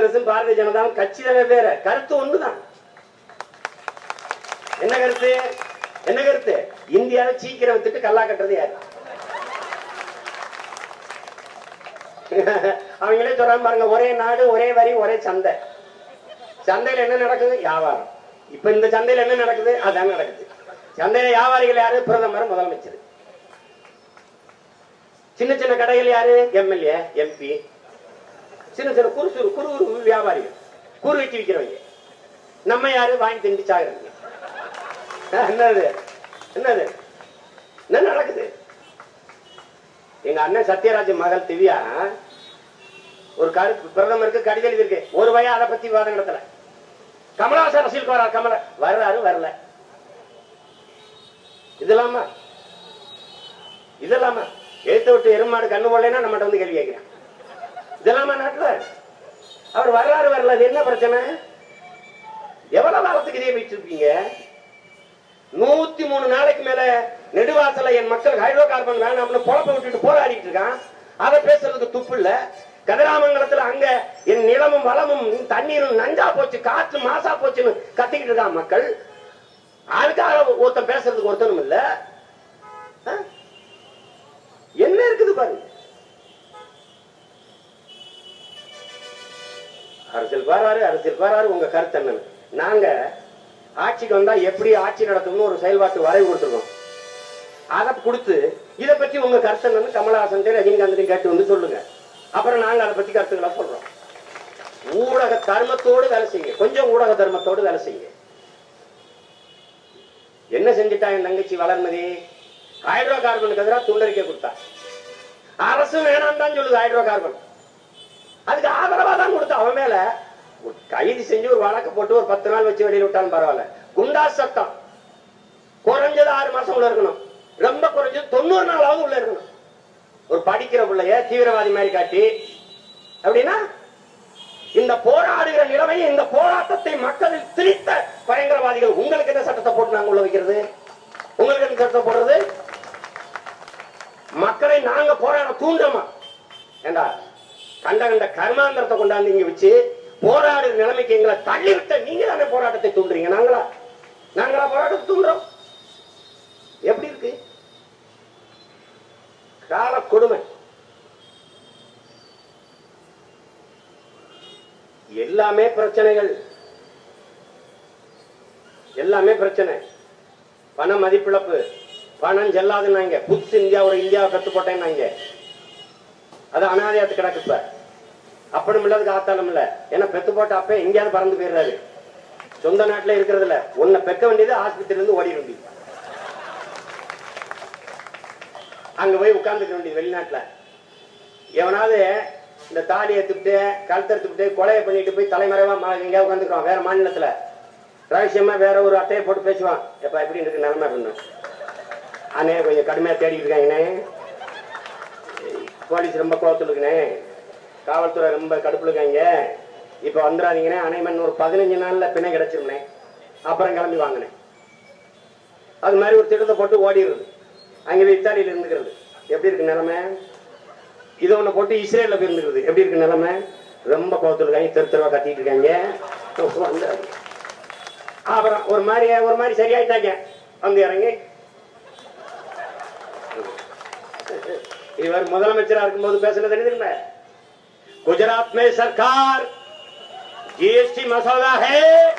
காங்கிரசும் பாரதிய ஜனதாவும் கட்சி தான் வேற. கருத்து ஒண்ணுதான். என்ன கருத்து? என்ன கருத்து? இந்தியாவை சீக்கிரம் வித்துட்டு கல்லா கட்டுறது யாரு? அவங்களே சொல்றாங்க பாருங்க ஒரே நாடு ஒரே வரி ஒரே சந்தை. சந்தையில என்ன நடக்குது? வியாபாரம். இப்ப இந்த சந்தையில என்ன நடக்குது? அதான் நடக்குது. சந்தையில வியாபாரிகள் யாரு? பிரதமர் முதலமைச்சர். சின்ன சின்ன கடைகள் யாரு? MLA MP. சின்ன சின்ன குறு சிறு குறு குறு வியாபாரிகள். கூறு வச்சு விற்கிறவங்க நம்ம யாரு? வாங்கி திண்டி சாகுறவங்க. என்னது? என்னது? என்ன நடக்குது? எங்க அண்ணன் சத்யராஜ் மகள் திவ்யா ஒரு கரு பிரதமருக்கு கடிதம் எழுதியிருக்கு. ஒரு வயா அதை பத்தி விவாதம் நடத்தல. கமலஹாசன் அரசியலுக்கு வரார் கமல வர்றாரு வரல. இதெல்லாமா? இதெல்லாமா? எழுத்த விட்டு எருமாடு கண்ணு போடலைன்னா நம்மகிட்ட வந்து கேள்வி கேட்கிறேன். இதெல்லாமா நாட்டுல? அவர் வர்றாரு வரல அது என்ன பிரச்சனை? எவ்வளவு காலத்துக்கு இதே வச்சிருப்பீங்க நூத்தி மூணு நாளைக்கு மேல நெடுவாசல என் மக்கள் ஹைட்ரோ கார்பன் வேணாம்னு பொழப்ப விட்டுட்டு போராடிட்டு இருக்கான். அதை பேசுறதுக்கு துப்பு இல்ல. கதிராமங்கலத்துல அங்க என் நிலமும் வளமும் தண்ணீரும் நஞ்சா போச்சு காற்று மாசா போச்சுன்னு கத்திக்கிட்டு இருக்கான் மக்கள். அதுக்காக ஒருத்தன் பேசுறதுக்கு ஒருத்தனும் இல்ல. ஆ? என்ன இருக்குது பாருங்க அரசியல் வராரு அரசியல் வராரு உங்க கருத்து என்னன்னு. நாங்க ஆட்சிக்கு வந்தா எப்படி ஆட்சி நடத்தணும்னு ஒரு செயல்பாட்டு வரைவு கொடுத்துருக்கோம். அதை கொடுத்து இதை பத்தி உங்க கருத்து என்னன்னு கமலஹாசன் ரஜினிகாந்தையும் கேட்டு வந்து சொல்லுங்க. அப்புறம் நாங்க அதை பத்தி கருத்துக்களை சொல்றோம். ஊடக தர்மத்தோடு வேலை செய்யுங்க. கொஞ்சம் ஊடக தர்மத்தோடு வேலை செய்யுங்க. என்ன செஞ்சுட்டா என் தங்கச்சி வளர்மதி? ஹைட்ரோ கார்பனுக்கு எதிராக துண்டறிக்கை கொடுத்தா. அரசு வேணாம் தான் சொல்லுது ஹைட்ரோ கார்பன் அதுக்கு ஆதரவா தான் கொடுத்தா அவன் மேல ஒரு கைது செஞ்சு ஒரு வழக்கு போட்டு ஒரு பத்து நாள் வச்சு வெளியில் விட்டாலும் பரவாயில்ல. குண்டா சட்டம். குறைஞ்சது ஆறு மாசம் உள்ள இருக்கணும். ரொம்ப குறைஞ்சது தொண்ணூறு நாளாவது உள்ள இருக்கணும். ஒரு படிக்கிற பிள்ளைய தீவிரவாதி மாதிரி காட்டி அப்படின்னா இந்த போராடுகிற நிலைமையை இந்த போராட்டத்தை மக்களில் திரித்த பயங்கரவாதிகள் உங்களுக்கு என்ன சட்டத்தை போட்டு நாங்க உள்ள வைக்கிறது? உங்களுக்கு என்ன சட்டத்தை போடுறது? மக்களை நாங்க போராட தூண்டுறோமா? ஏண்டா? கண்ட கண்ட கர்மாந்திரத்தை கொண்டாந்து இங்க வச்சு போராடுற நிலைமைக்கு எங்களை தள்ளிவிட்ட நீங்க தானே போராட்டத்தை தூண்டுறீங்க. நாங்களா? நாங்களா போராட்டத்தை தூண்டுறோம். எப்படி இருக்கு? கால கொடுமை. எல்லாமே பிரச்சனைகள். எல்லாமே பிரச்சனை. பண மதிப்பிழப்பு. பணம் செல்லாதுன்னாங்க. புதுசு இந்தியா ஒரு இந்தியாவை கத்துப்பட்டேன்னாங்க அது அனாதையாத்து கிடக்கு இப்ப. அப்பனும் இல்ல அதுக்கு ஆத்தாலும் இல்ல. ஏன்னா பெத்து போட்ட அப்ப எங்கேயாவது பறந்து போயிடுறாரு. சொந்த நாட்டுல இருக்கிறது இல்ல உன்னை பெக்க வேண்டியது ஆஸ்பத்திரியில இருந்து ஓடி வேண்டியது அங்க போய் உட்கார்ந்துக்க வேண்டியது வெளிநாட்டுல. எவனாவது இந்த தாலி எடுத்துக்கிட்டு கழுத்தெடுத்துக்கிட்டு கொலையை பண்ணிட்டு போய் தலைமறைவா மா- எங்கேயாவது உட்காந்துக்கிறோம் வேற மாநிலத்துல. ரகசியமா வேற ஒரு அட்டையை போட்டு பேசுவான். எப்ப எப்படி இருக்கு நிலைமை அப்படின்னு அண்ணே கொஞ்சம் கடுமையா தேடிட்டு இருக்காங்கண்ணே. போலீஸ் ரொம்ப கோவத்துல இருக்குண்ணே காவல்துறை ரொம்ப கடுப்புல இருக்காங்க. வந்துடாதீங்கண்ணே அனைமன் ஒரு பதினஞ்சு நாளில் பிணை கிடைச்சிருந்தே அப்புறம் கிளம்பி வாங்கினேன் அது மாதிரி ஒரு திட்டத்தை போட்டு ஓடிடுறது. அங்கே போய் இத்தாலியில் இருந்துக்கிறது. எப்படி இருக்கு நிலமை? இது ஒன்று போட்டு இஸ்ரேலில் போய் இருந்துக்கிறது. எப்படி இருக்கு நிலமை? ரொம்ப கோவத்துல இருக்காங்க தெரு தெருவா கத்திட்டு இருக்காங்க. அப்புறம் ஒரு மாதிரி ஒரு மாதிரி சரியாயிட்டாங்க. வந்து இறங்கி இவர் முதலமைச்சரா இருக்கும்போது பேசுனது தெரியுதுல்ல गुजरात में सरकार जीएसटी मसौदा है பிரதமர் ஆனவன வெரி குட் மசோதா है